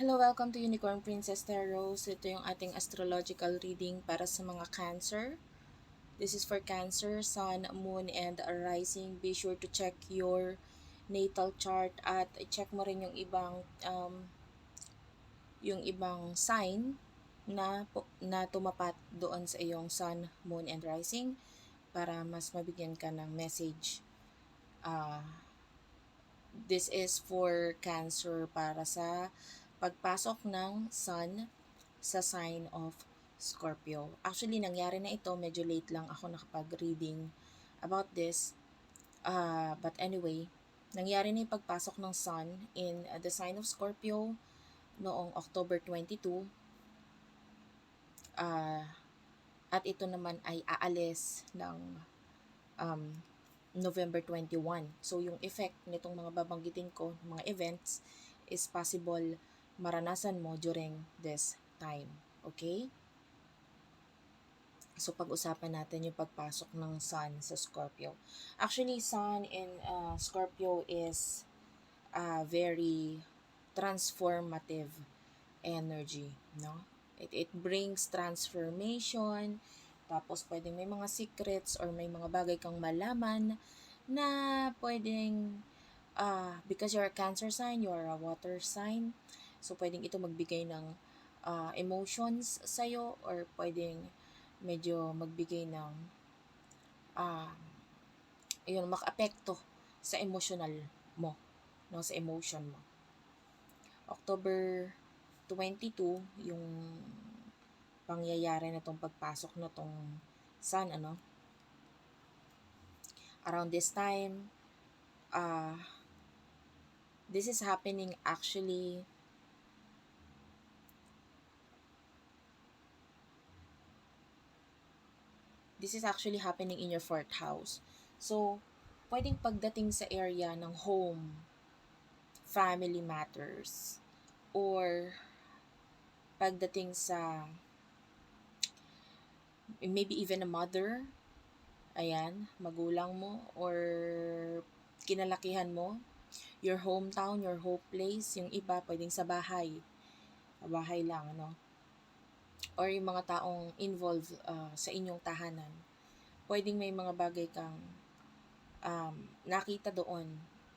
Hello, welcome to Unicorn Princess Tarot. So, ito yung ating astrological reading para sa mga Cancer. This is for Cancer, Sun, Moon, and Rising. Be sure to check your natal chart at check mo rin yung ibang um, yung ibang sign na na tumapat doon sa iyong Sun, Moon, and Rising para mas mabigyan ka ng message. Uh, this is for Cancer para sa pagpasok ng Sun sa sign of Scorpio. Actually, nangyari na ito. Medyo late lang ako nakapag-reading about this. Uh, but anyway, nangyari na yung pagpasok ng Sun in uh, the sign of Scorpio noong October 22. Uh, at ito naman ay aalis ng um, November 21. So, yung effect nitong mga babanggitin ko, mga events, is possible maranasan mo during this time. Okay? So, pag-usapan natin yung pagpasok ng Sun sa Scorpio. Actually, Sun in uh, Scorpio is a very transformative energy, no? It, it brings transformation, tapos pwedeng may mga secrets or may mga bagay kang malaman na pwedeng, uh, because you're a cancer sign, you're a water sign, So, pwedeng ito magbigay ng uh, emotions sa'yo or pwedeng medyo magbigay ng uh, yun, maka-apekto sa emotional mo, no, sa emotion mo. October 22, yung pangyayari na tong pagpasok na tong sun, ano, around this time, uh, this is happening actually This is actually happening in your fourth house. So, pwedeng pagdating sa area ng home, family matters, or pagdating sa maybe even a mother, ayan, magulang mo, or kinalakihan mo, your hometown, your home place, yung iba pwedeng sa bahay, bahay lang, ano, or yung mga taong involved uh, sa inyong tahanan, pwedeng may mga bagay kang um, nakita doon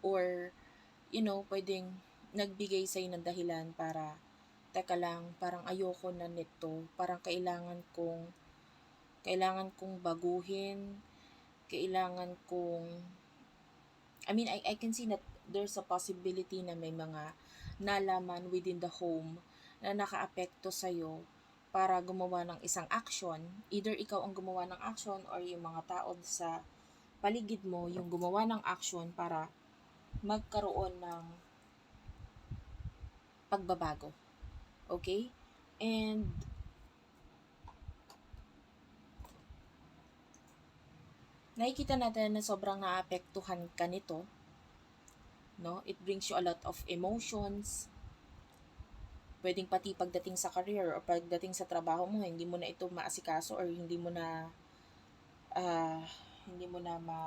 or you know, pwedeng nagbigay sa'yo ng dahilan para teka lang, parang ayoko na nito, parang kailangan kong kailangan kong baguhin, kailangan kong I mean, I, I can see that there's a possibility na may mga nalaman within the home na nakaapekto sa'yo para gumawa ng isang action. Either ikaw ang gumawa ng action or yung mga tao sa paligid mo yung gumawa ng action para magkaroon ng pagbabago. Okay? And nakikita natin na sobrang naapektuhan ka nito. No? It brings you a lot of emotions, pwedeng pati pagdating sa career o pagdating sa trabaho mo, hindi mo na ito maasikaso or hindi mo na uh, hindi mo na ma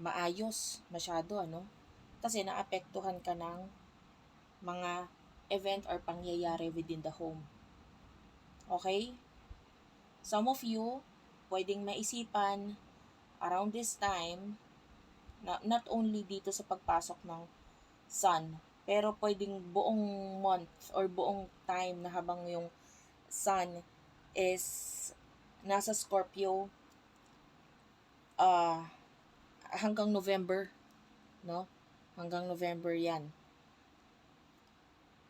maayos masyado, ano? Kasi naapektuhan ka ng mga event or pangyayari within the home. Okay? Some of you, pwedeng maisipan around this time, na, not only dito sa pagpasok ng sun, pero pwedeng buong month or buong time na habang yung sun is nasa Scorpio uh, hanggang November, no? Hanggang November 'yan.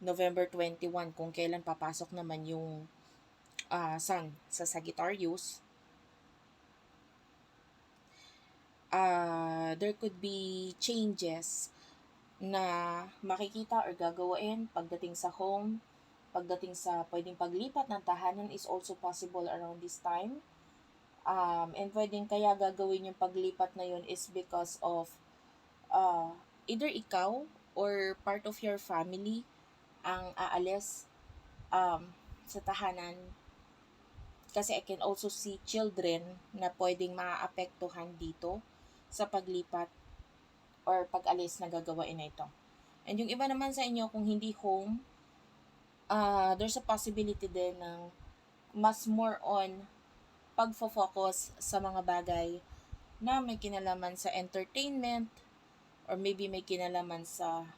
November 21 kung kailan papasok naman yung uh, sun sa Sagittarius. Uh, there could be changes na makikita or gagawain pagdating sa home, pagdating sa pwedeng paglipat ng tahanan is also possible around this time. Um, and pwedeng kaya gagawin yung paglipat na yun is because of uh, either ikaw or part of your family ang aalis um, sa tahanan. Kasi I can also see children na pwedeng maaapektuhan dito sa paglipat or pag-alis na gagawain na ito. And yung iba naman sa inyo, kung hindi home, uh, there's a possibility din ng mas more on pagfo-focus sa mga bagay na may kinalaman sa entertainment or maybe may kinalaman sa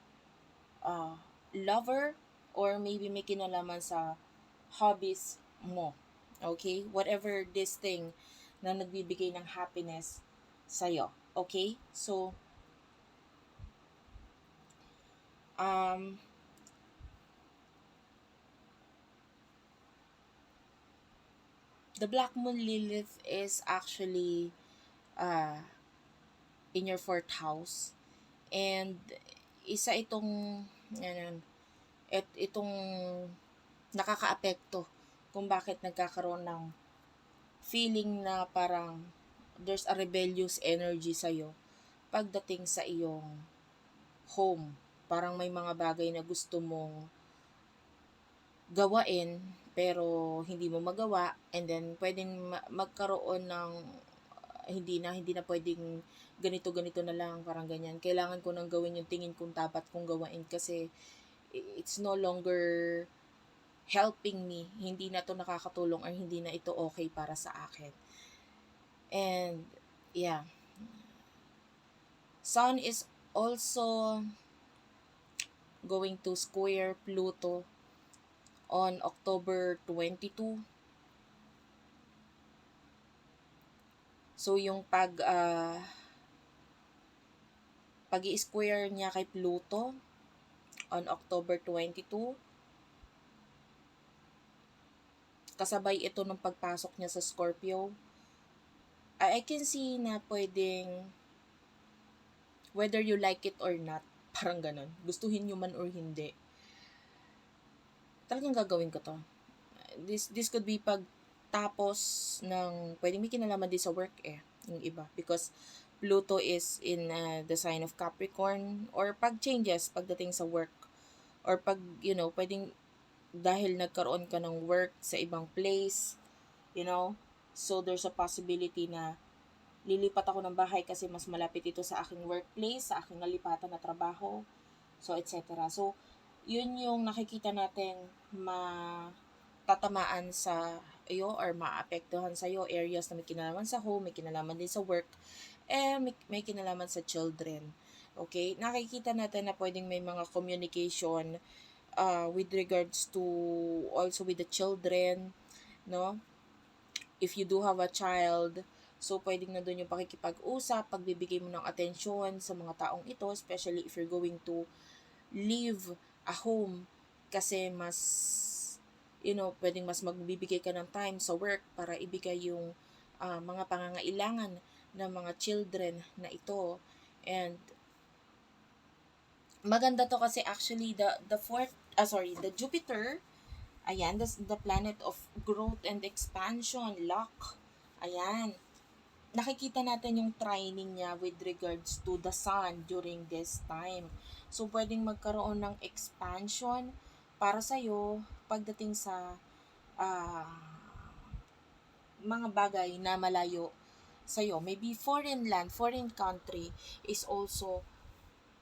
uh, lover or maybe may kinalaman sa hobbies mo. Okay? Whatever this thing na nagbibigay ng happiness sa'yo. Okay? So, um, the Black Moon Lilith is actually uh, in your fourth house. And isa itong ano, et, itong nakakaapekto kung bakit nagkakaroon ng feeling na parang there's a rebellious energy sa'yo pagdating sa iyong home. Parang may mga bagay na gusto mong gawain pero hindi mo magawa and then pwedeng magkaroon ng hindi na hindi na pwedeng ganito ganito na lang parang ganyan. Kailangan ko nang gawin yung tingin kong dapat kong gawain kasi it's no longer helping me. Hindi na to nakakatulong or hindi na ito okay para sa akin. And yeah. Sun is also going to square Pluto on October 22. So yung pag uh, pag-i-square niya kay Pluto on October 22 kasabay ito ng pagpasok niya sa Scorpio I can see na pwedeng whether you like it or not parang ganun gustuhin nyo man or hindi talagang gagawin ko to. This, this could be pag tapos ng, pwedeng may kinalaman din sa work eh, yung iba. Because Pluto is in uh, the sign of Capricorn or pag changes pagdating sa work or pag, you know, pwedeng dahil nagkaroon ka ng work sa ibang place, you know, so there's a possibility na lilipat ako ng bahay kasi mas malapit ito sa aking workplace, sa aking nalipatan na trabaho, so etc. So, yun yung nakikita natin matatamaan sa iyo or maapektuhan sa iyo areas na may kinalaman sa home, may kinalaman din sa work, eh may, may kinalaman sa children. Okay? Nakikita natin na pwedeng may mga communication uh, with regards to also with the children, no? If you do have a child, so pwedeng na doon yung pakikipag-usap, pagbibigay mo ng atensyon sa mga taong ito, especially if you're going to live a home kasi mas you know, pwedeng mas magbibigay ka ng time sa work para ibigay yung uh, mga pangangailangan ng mga children na ito. And maganda to kasi actually the the fourth uh, sorry, the Jupiter ayan, the, the planet of growth and expansion, luck. Ayan. Nakikita natin yung training niya with regards to the sun during this time. So, pwedeng magkaroon ng expansion para sa'yo pagdating sa uh, mga bagay na malayo sa'yo. Maybe foreign land, foreign country is also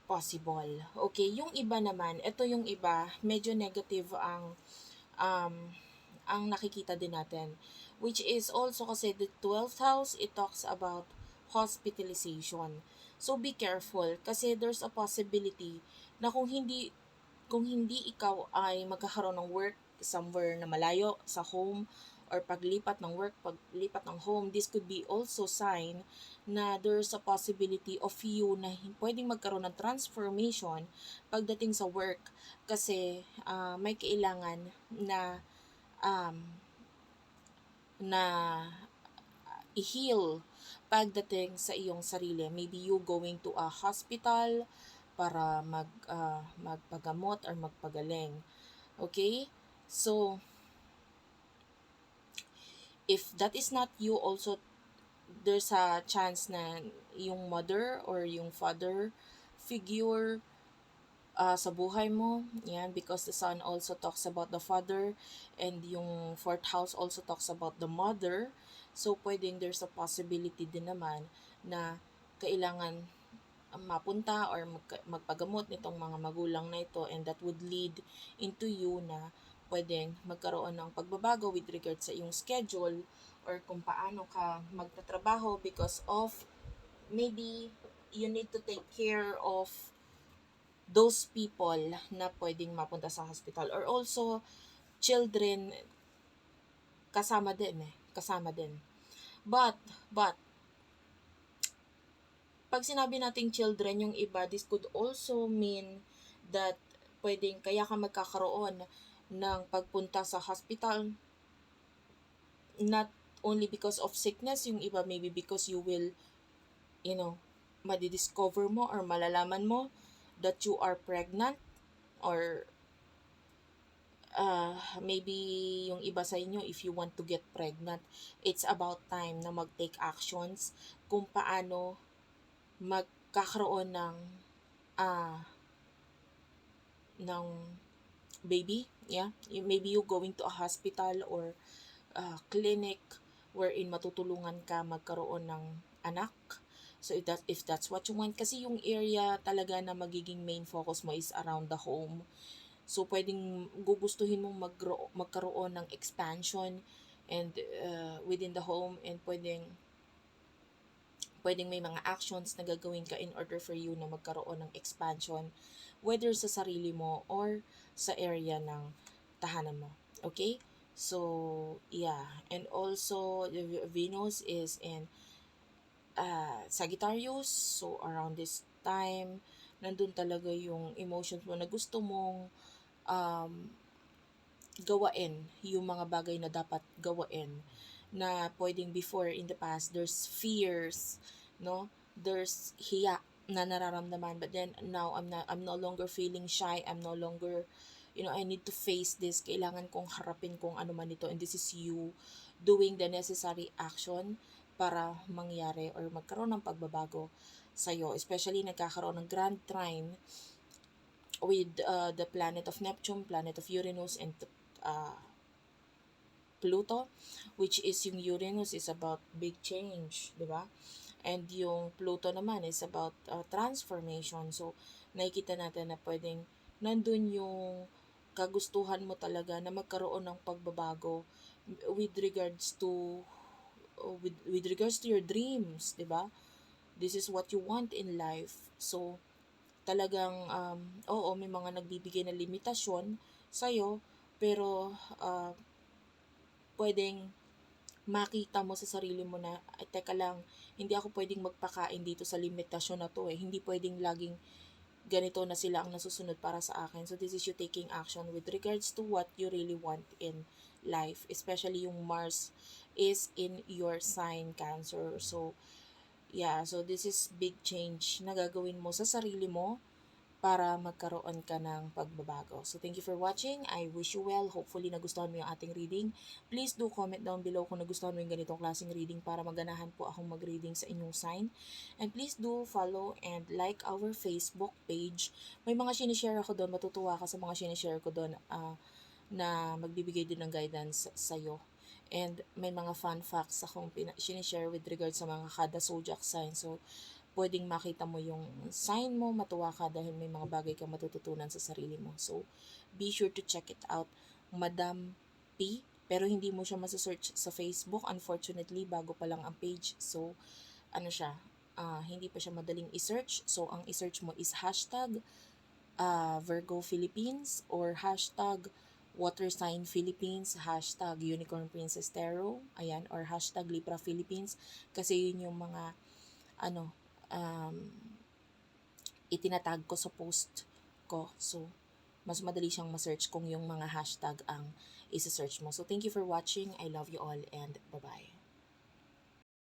possible. Okay, yung iba naman, ito yung iba, medyo negative ang um, ang nakikita din natin. Which is also kasi the 12th house, it talks about hospitalization. So be careful kasi there's a possibility na kung hindi kung hindi ikaw ay magkakaroon ng work somewhere na malayo sa home or paglipat ng work, paglipat ng home, this could be also sign na there's a possibility of you na pwedeng magkaroon ng transformation pagdating sa work kasi uh, may kailangan na um, na i-heal pagdating sa iyong sarili. Maybe you going to a hospital para mag uh, magpagamot or magpagaling. Okay? So if that is not you also there's a chance na yung mother or yung father figure uh, sa buhay mo. Yan, because the sun also talks about the father and yung fourth house also talks about the mother. So, pwedeng there's a possibility din naman na kailangan mapunta or mag- magpagamot nitong mga magulang na ito and that would lead into you na pwedeng magkaroon ng pagbabago with regard sa iyong schedule or kung paano ka magtatrabaho because of maybe you need to take care of those people na pwedeng mapunta sa hospital. Or also children kasama din eh. Kasama din. But but pag sinabi nating children yung iba this could also mean that pwedeng kaya ka magkakaroon ng pagpunta sa hospital. Not only because of sickness yung iba maybe because you will you know madidiscover mo or malalaman mo that you are pregnant or uh, maybe yung iba sa inyo if you want to get pregnant it's about time na mag-take actions kung paano magkakaroon ng ah ng baby yeah? Maybe you going to a hospital or uh, clinic wherein matutulungan ka magkaroon ng anak so if that if that's what you want kasi yung area talaga na magiging main focus mo is around the home so pwedeng gugustuhin mong magro- magkaroon ng expansion and uh, within the home and pwedeng pwedeng may mga actions na gagawin ka in order for you na magkaroon ng expansion whether sa sarili mo or sa area ng tahanan mo. Okay? So, yeah. And also, Venus is in uh, Sagittarius. So, around this time, nandun talaga yung emotions mo na gusto mong um, gawain yung mga bagay na dapat gawain na pwedeng before in the past there's fears no? There's hiya na nararamdaman. But then now I'm not I'm no longer feeling shy. I'm no longer you know I need to face this. Kailangan kong harapin kung ano man ito. And this is you doing the necessary action para mangyari or magkaroon ng pagbabago sa'yo especially nagkakaroon ng grand trine with uh, the planet of Neptune planet of Uranus and uh, Pluto which is yung Uranus is about big change, di ba? And yung Pluto naman is about uh, transformation. So, nakikita natin na pwedeng nandun yung kagustuhan mo talaga na magkaroon ng pagbabago with regards to with, with regards to your dreams, di ba? This is what you want in life. So, talagang, um, oo, may mga nagbibigay na limitasyon sa'yo, pero uh, pwedeng makita mo sa sarili mo na, teka lang, hindi ako pwedeng magpakain dito sa limitasyon na to eh. Hindi pwedeng laging ganito na sila ang nasusunod para sa akin. So, this is you taking action with regards to what you really want in life. Especially yung Mars is in your sign, Cancer. So, yeah, so this is big change na gagawin mo sa sarili mo para magkaroon ka ng pagbabago. So, thank you for watching. I wish you well. Hopefully, nagustuhan mo yung ating reading. Please do comment down below kung nagustuhan mo yung ganitong klaseng reading para maganahan po akong mag-reading sa inyong sign. And please do follow and like our Facebook page. May mga sinishare ako doon. Matutuwa ka sa mga sinishare ko doon ah, na magbibigay din ng guidance sa'yo. And may mga fun facts akong sinishare with regard sa mga kada zodiac sign. So, pwedeng makita mo yung sign mo, matuwa ka dahil may mga bagay kang matututunan sa sarili mo. So, be sure to check it out. Madam P, pero hindi mo siya masasearch sa Facebook. Unfortunately, bago pa lang ang page. So, ano siya, ah, hindi pa siya madaling i-search. So, ang i-search mo is hashtag ah, Virgo Philippines or hashtag Water Sign Philippines, hashtag Unicorn Princess Tarot, ayan, or hashtag Libra Philippines. Kasi yun yung mga, ano, um, itinatag ko sa post ko. So, mas madali siyang ma-search kung yung mga hashtag ang isa-search mo. So, thank you for watching. I love you all and bye-bye.